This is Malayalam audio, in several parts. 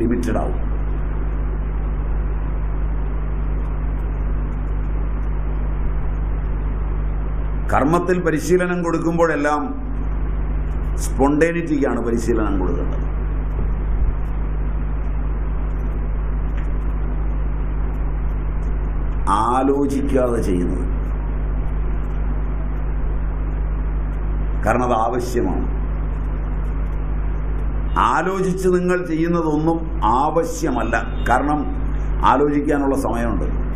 ലിമിറ്റഡ് ആവും. കർമ്മത്തിൽ പരിശീലനം കൊടുക്കുമ്പോഴെല്ലാം സ്പോണ്ടേനിറ്റിക്കാണ് പരിശീലനം കൊടുക്കേണ്ടത്. ആലോചിക്കാതെ ചെയ്യുന്നത്. കാരണം അത് ആവശ്യമാണ്. ആലോചിച്ച് നിങ്ങൾ ചെയ്യുന്നതൊന്നും ആവശ്യമല്ല. കാരണം ആലോചിക്കാനുള്ള സമയമുണ്ട്.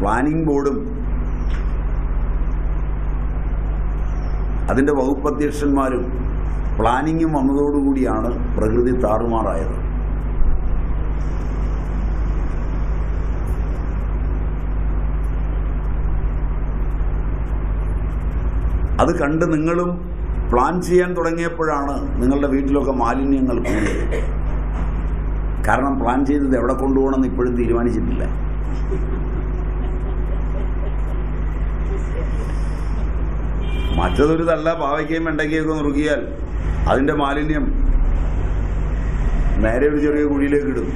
പ്ലാനിംഗ് ബോർഡും അതിന്റെ വകുപ്പ് അധ്യക്ഷന്മാരും പ്ലാനിങ്ങും വന്നതോടുകൂടിയാണ് പ്രകൃതി താറുമാറായത്. അത് കണ്ട് നിങ്ങളും പ്ലാൻ ചെയ്യാൻ തുടങ്ങിയപ്പോഴാണ് നിങ്ങളുടെ വീട്ടിലൊക്കെ മാലിന്യങ്ങൾ കൂടിയത് കാരണം പ്ലാൻ ചെയ്തത് എവിടെ കൊണ്ടുപോകണമെന്ന് ഇപ്പോഴും തീരുമാനിച്ചിട്ടില്ല. മറ്റതൊരു തള്ള പാവയ്ക്കയും വെണ്ടയ്ക്കയൊക്കെ നുറുക്കിയാൽ അതിന്റെ മാലിന്യം നേരെ ഒരു ചെറിയ കുഴിയിലേക്ക് ഇടും.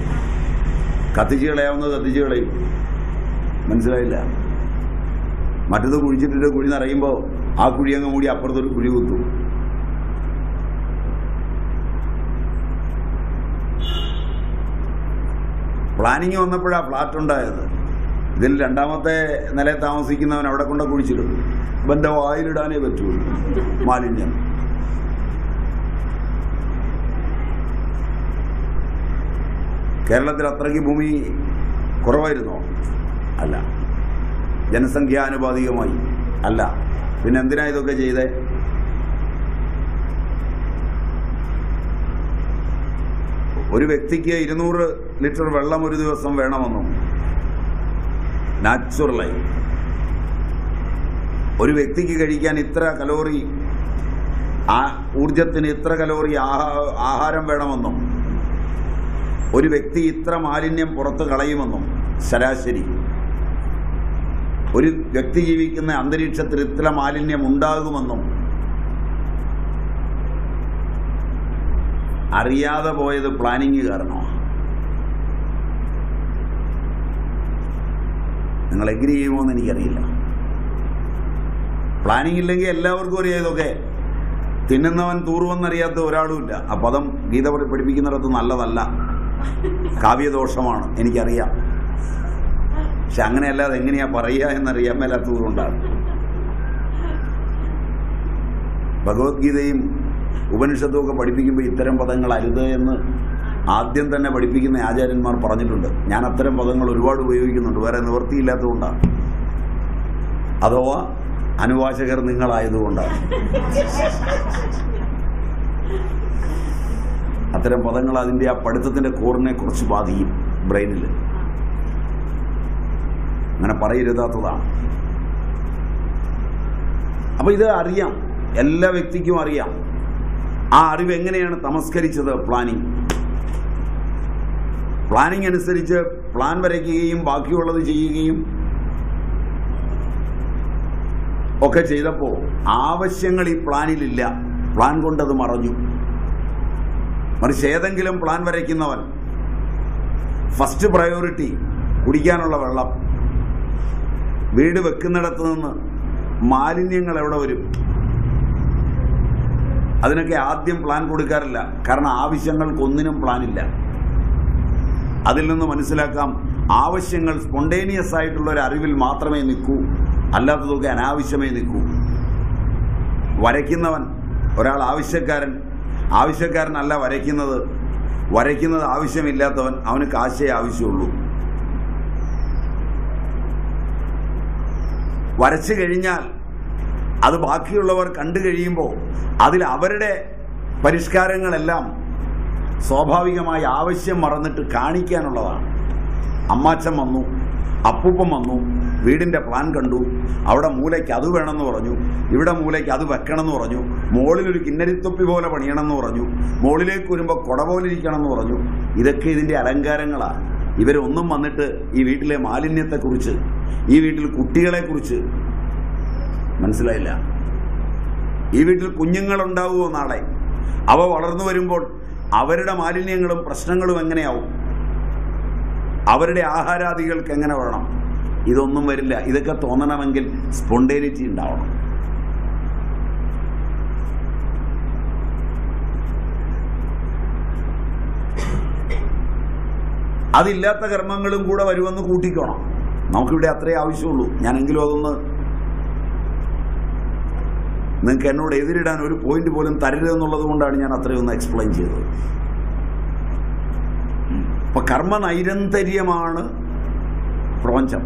കത്തിച്ച് കളയാവുന്നത് കത്തിച്ച് കളയും. മനസ്സിലായില്ല? മറ്റത് കുഴിച്ചിട്ടിട്ട് കുഴി നിറയുമ്പോൾ ആ കുഴി അങ്ങ് മൂടി അപ്പുറത്തൊരു കുഴി കുത്തും. പ്ലാനിങ് വന്നപ്പോഴാണ് ഫ്ലാറ്റ് ഉണ്ടായത്. ഇതിൽ രണ്ടാമത്തെ നിലയിൽ താമസിക്കുന്നവൻ അവിടെ കൊണ്ട് കുഴിച്ചിടും. ഇവന്റെ വായിലിടാനേ പറ്റുള്ളൂ മാലിന്യം. കേരളത്തിൽ അത്രയ്ക്ക് ഭൂമി കുറവായിരുന്നോ? അല്ല. ജനസംഖ്യാനുപാതികമായി അല്ല. പിന്നെ എന്തിനാ ഇതൊക്കെ ചെയ്തേ? ഒരു വ്യക്തിക്ക് ഇരുന്നൂറ് ലിറ്റർ വെള്ളം ഒരു ദിവസം വേണമെന്നും? നാച്ചുറലായി ഒരു വ്യക്തിക്ക് കഴിക്കാൻ ഇത്ര കലോറി ആ ഊർജത്തിന് ഇത്ര കലോറി ആഹാരം വേണമെന്നും ഒരു വ്യക്തി ഇത്ര മാലിന്യം പുറത്ത് കളയുമെന്നും ശരാശരി. ഒരു വ്യക്തി ജീവിക്കുന്ന അന്തരീക്ഷത്തിൽ ഇത്ര മാലിന്യം ഉണ്ടാകുമെന്നും അറിയാതെ പോയത് പ്ലാനിങ് കാരണമാണ്. നിങ്ങൾ എഗ്രി ചെയ്യുമോ എന്ന് എനിക്കറിയില്ല. പ്ലാനിങ് ഇല്ലെങ്കിൽ എല്ലാവർക്കും അറിയാം ഇതൊക്കെ. തിന്നുന്നവൻ തൂറുവെന്നറിയാത്ത ഒരാളുമില്ല. ആ പദം ഗീത പഠി- പഠിപ്പിക്കുന്നിടത്ത് നല്ലതല്ല. കാവ്യദോഷമാണ്. എനിക്കറിയാം. പക്ഷെ അങ്ങനെയല്ലാതെ എങ്ങനെയാ പറയുക എന്നറിയാൻ മേലാത്തതുകൊണ്ടാണ് ഭഗവത്ഗീതയും ഉപനിഷത്തും ഒക്കെ പഠിപ്പിക്കുമ്പോൾ ഇത്തരം പദങ്ങൾ അരുത് എന്ന് ആദ്യം തന്നെ പഠിപ്പിക്കുന്ന ആചാര്യന്മാർ പറഞ്ഞിട്ടുണ്ട്. ഞാൻ അത്തരം പദങ്ങൾ ഒരുപാട് ഉപയോഗിക്കുന്നുണ്ട്. വേറെ നിവൃത്തിയില്ലാത്തതുകൊണ്ടാണ്. അഥവാ അനുവാചകർ നിങ്ങളായതുകൊണ്ടാണ്. അത്തരം പദങ്ങൾ അതിന്റെ ആ പഠിത്തത്തിന്റെ കോറിനെ കുറച്ച് ബാധിക്കും ബ്രെയിനിൽ. അങ്ങനെ പറയരുതാത്തതാണ്. അപ്പൊ ഇത് അറിയാം. എല്ലാ വ്യക്തിക്കും അറിയാം. ആ അറിവ് എങ്ങനെയാണ് തമസ്കരിച്ചത്? പ്ലാനിങ് പ്ലാനിങ് അനുസരിച്ച് പ്ലാൻ വരയ്ക്കുകയും ബാക്കിയുള്ളത് ചെയ്യുകയും ഒക്കെ ചെയ്തപ്പോൾ ആവശ്യങ്ങൾ ഈ പ്ലാനിലില്ല പ്ലാൻ കൊണ്ടത് മറഞ്ഞു. മറിച്ച് ഏതെങ്കിലും പ്ലാൻ വരയ്ക്കുന്നവൻ ഫസ്റ്റ് പ്രയോറിറ്റി കുടിക്കാനുള്ള വെള്ളം. വീട് വെക്കുന്നിടത്ത് നിന്ന് മാലിന്യങ്ങൾ എവിടെ വരും? അതിനൊക്കെ ആദ്യം പ്ലാൻ കൊടുക്കാറില്ല. കാരണം ആവശ്യങ്ങൾക്കൊന്നിനും പ്ലാനില്ല അതിൽ നിന്ന് മനസ്സിലാക്കാം ആവശ്യങ്ങൾ സ്പോണ്ടേനിയസ് ആയിട്ടുള്ള ഒരു അറിവിൽ മാത്രമേ നിൽക്കൂ. അല്ലാത്തതൊക്കെ അനാവശ്യമേ നിൽക്കൂ. വരയ്ക്കുന്നവൻ ഒരാൾ ആവശ്യക്കാരൻ. ആവശ്യക്കാരനല്ല വരയ്ക്കുന്നത്. വരയ്ക്കുന്നത് ആവശ്യമില്ലാത്തവൻ അവന് കാശേ ആവശ്യമുള്ളൂ. വരച്ചു കഴിഞ്ഞാൽ അത് ബാക്കിയുള്ളവർ കണ്ടു കഴിയുമ്പോൾ അതിൽ അവരുടെ പരിഷ്കാരങ്ങളെല്ലാം സ്വാഭാവികമായി ആവശ്യം മറന്നിട്ട് കാണിക്കാനുള്ളതാണ്. അമ്മാച്ചൻ വന്നു അപ്പൂപ്പൻ വന്നു വീടിന്റെ പ്ലാൻ കണ്ടു അവിടെ മൂലയ്ക്ക് അത് വേണമെന്ന് പറഞ്ഞു ഇവിടെ മൂലയ്ക്ക് അത് വെക്കണമെന്ന് പറഞ്ഞു മുകളിലൊരു കിന്നരിത്തൊപ്പി പോലെ പണിയണമെന്ന് പറഞ്ഞു മുകളിലേക്ക് വരുമ്പോൾ കുട പോലെ ഇരിക്കണമെന്ന് പറഞ്ഞു. ഇതൊക്കെ ഇതിന്റെ അലങ്കാരങ്ങളാണ്. ഇവരൊന്നും വന്നിട്ട് ഈ വീട്ടിലെ മാലിന്യത്തെക്കുറിച്ച് ഈ വീട്ടിൽ കുട്ടികളെക്കുറിച്ച് മനസ്സിലായില്ല. ഈ വീട്ടിൽ കുഞ്ഞുങ്ങളുണ്ടാവുമോ നാളെ? അവ വളർന്നു വരുമ്പോൾ അവരുടെ മാലിന്യങ്ങളും പ്രശ്നങ്ങളും എങ്ങനെയാവും? അവരുടെ ആഹാരാദികൾക്ക് എങ്ങനെ വേണം ഇതൊന്നും വരില്ല. ഇതൊക്കെ തോന്നണമെങ്കിൽ സ്പോണ്ടേനിറ്റി ഉണ്ടാവണം. അതില്ലാത്ത കർമ്മങ്ങളും കൂടെ വരുമെന്ന് കൂട്ടിക്കോണം. നമുക്കിവിടെ അത്രേ ആവശ്യമുള്ളൂ. ഞാനെങ്കിലും അതൊന്ന് നിങ്ങൾക്ക് എന്നോട് എതിരിടാൻ ഒരു പോയിന്റ് പോലും തരരുതെന്നുള്ളത് കൊണ്ടാണ് ഞാൻ അത്രയൊന്ന് എക്സ്പ്ലെയിൻ ചെയ്തത്. അപ്പൊ കർമ്മ നൈരന്തര്യമാണ് പ്രപഞ്ചം.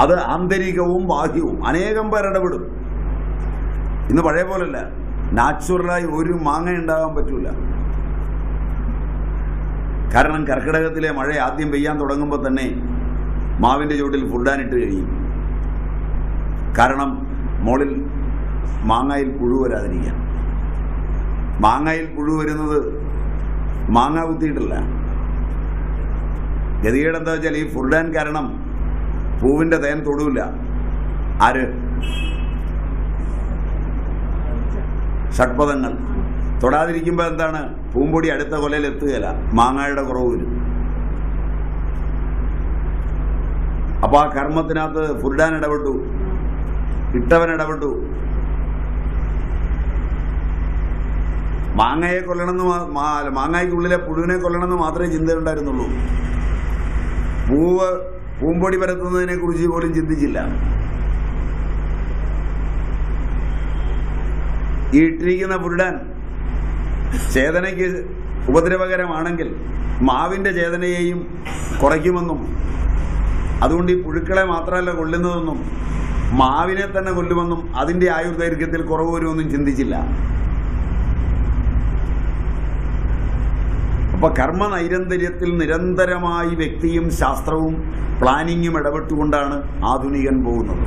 അത് ആന്തരികവും ബാഹ്യവും. അനേകം പേർ ഇടപെടും. ഇന്ന് പഴയ പോലല്ല. നാച്ചുറലായി ഒരു മാങ്ങ ഉണ്ടാകാൻ പറ്റൂല. കാരണം കർക്കിടകത്തിലെ മഴ ആദ്യം പെയ്യാൻ തുടങ്ങുമ്പോൾ തന്നെ മാവിന്റെ ചുവട്ടിൽ ഫുഡാനിട്ട് കഴിയും. കാരണം മോളിൽ മാങ്ങയിൽ പുഴു വരാതിരിക്കാൻ. മാങ്ങയിൽ പുഴു വരുന്നത് മാങ്ങ കുത്തിയിട്ടില്ല. ഗതികേട് എന്താ വെച്ചാൽ ഈ ഫുർഡാൻ കാരണം പൂവിന്റെ തേൻ തൊടൂല. ആര്? ഷഡ്പഥങ്ങൾ തൊടാതിരിക്കുമ്പോൾ എന്താണ്? പൂമ്പൊടി അടുത്ത കൊലയിൽ എത്തുകയില്ല. മാങ്ങയുടെ കുറവ് വരും. അപ്പൊ ആ കർമ്മത്തിനകത്ത് ഫുർഡാൻ ഇടപെട്ടു. ഇട്ടവൻ ഇടപെട്ടു. മാങ്ങയെ കൊല്ലണമെന്ന് മാങ്ങായ്ക്കുള്ളിലെ പുഴുവിനെ കൊല്ലണമെന്ന് മാത്രമേ ചിന്തയുണ്ടായിരുന്നുള്ളൂ. പൂവ് പൂമ്പൊടി പരത്തുന്നതിനെ കുറിച്ച് പോലും ചിന്തിച്ചില്ല. ഈ ഇട്ടിരിക്കുന്ന പുരുടാൻ ചേതനയ്ക്ക് ഉപദ്രവകരമാണെങ്കിൽ മാവിന്റെ ചേതനയെയും കുറയ്ക്കുമെന്നും അതുകൊണ്ട് ഈ പുഴുക്കളെ മാത്രമല്ല കൊല്ലുന്നതെന്നും മാവിനെ തന്നെ കൊല്ലുമെന്നും അതിന്റെ ആയുർദൈർഘ്യത്തിൽ കുറവ് വരുമെന്നും ചിന്തിച്ചില്ല. അപ്പൊ കർമ്മ നൈരന്തര്യത്തിൽ നിരന്തരമായി വ്യക്തിയും ശാസ്ത്രവും പ്ലാനിങ്ങും ഇടപെട്ടുകൊണ്ടാണ് ആധുനികൻ പോകുന്നത്.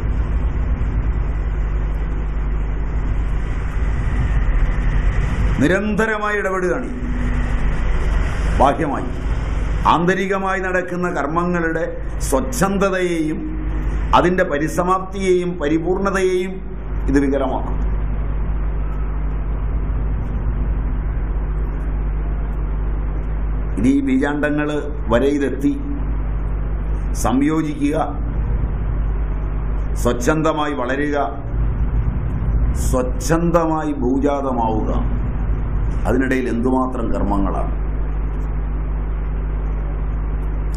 നിരന്തരമായി ഇടപെടുകയാണ്. ബാഹ്യമായി. ആന്തരികമായി നടക്കുന്ന കർമ്മങ്ങളുടെ സ്വച്ഛന്തതയെയും അതിന്റെ പരിസമാപ്തിയെയും പരിപൂർണതയെയും ഇത് വികലമാക്കും. ഇനി ഈ ബീജാണ്ടങ്ങൾ വരയിലെത്തി സംയോജിക്കുക. സ്വച്ഛന്തമായി വളരുക. സ്വച്ഛന്തമായി ഭൂജാതമാവുക. അതിനിടയിൽ എന്തുമാത്രം കർമ്മങ്ങളാണ്?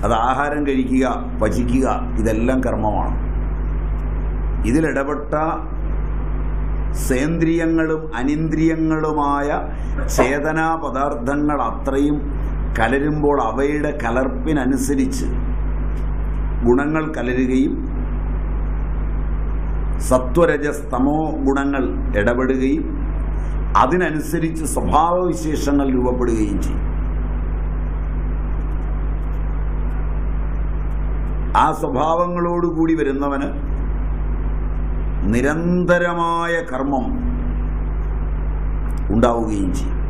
അത് ആഹാരം കഴിക്കുക പചിക്കുക ഇതെല്ലാം കർമ്മമാണ്. ഇതിലിടപെട്ട സേന്ദ്രിയങ്ങളും അനിന്ദ്രിയങ്ങളുമായ ചേതനാ പദാർത്ഥങ്ങൾ അത്രയും കലരുമ്പോൾ അവയുടെ കലർപ്പിനനുസരിച്ച് ഗുണങ്ങൾ കലരുകയും സത്വരജസ്തമോ ഗുണങ്ങൾ ഇടപെടുകയും അതിനനുസരിച്ച് സ്വഭാവവിശേഷങ്ങൾ രൂപപ്പെടുകയും ചെയ്യും. ആ സ്വഭാവങ്ങളോടുകൂടി വരുന്നവന് നിരന്തരമായ കർമ്മം ഉണ്ടാവുകയും ചെയ്യും.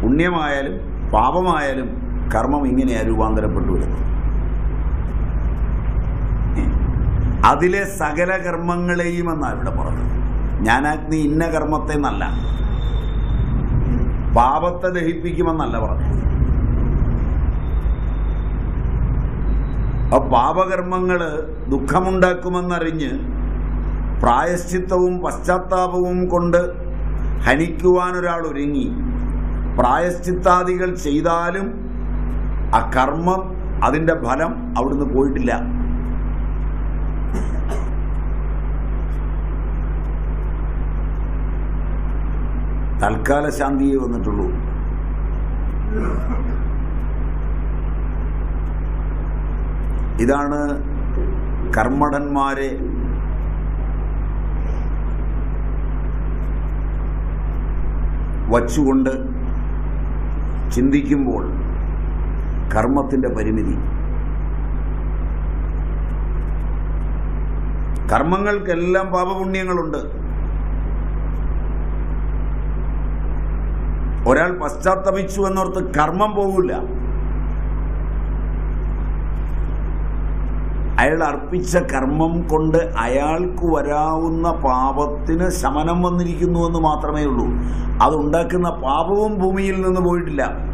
പുണ്യമായാലും പാപമായാലും കർമ്മം ഇങ്ങനെയാണ് രൂപാന്തരപ്പെട്ടു വരുന്നത്. അതിലെ സകല കർമ്മങ്ങളെയും എന്നാണ് ഇവിടെ പറഞ്ഞത്? ഞാനാഗ്നി ഇന്ന കർമ്മത്തെ എന്നല്ല പാപത്തെ ദഹിപ്പിക്കുമെന്നല്ല പറഞ്ഞു ആ പാപകർമ്മങ്ങൾ ദുഃഖമുണ്ടാക്കുമെന്നറിഞ്ഞ് പ്രായശ്ചിത്തവും പശ്ചാത്താപവും കൊണ്ട് ഹനിക്കുവാൻ ഒരാൾ ഒരുങ്ങി പ്രായശ്ചിത്താദികൾ ചെയ്താലും ആ കർമ്മം അതിന്റെ ഫലം അവിടുന്ന് പോയിട്ടില്ല. തൽക്കാല ശാന്തിയെ വന്നിട്ടുള്ളൂ. ഇതാണ് കർമ്മടന്മാരെ വച്ചുകൊണ്ട് ചിന്തിക്കുമ്പോൾ കർമ്മത്തിന്റെ പരിമിതി. കർമ്മങ്ങൾക്കെല്ലാം പാപപുണ്യങ്ങളുണ്ട്. ഒരാൾ പശ്ചാത്തപിച്ചു എന്നോർത്ത് കർമ്മം പോകില്ല അയാൾ അർപ്പിച്ച കർമ്മം കൊണ്ട് അയാൾക്ക് വരാവുന്ന പാപത്തിന് ശമനം വന്നിരിക്കുന്നു എന്ന് മാത്രമേ ഉള്ളൂ. അതുണ്ടാക്കുന്ന പാപവും ഭൂമിയിൽ നിന്ന് പോയിട്ടില്ല.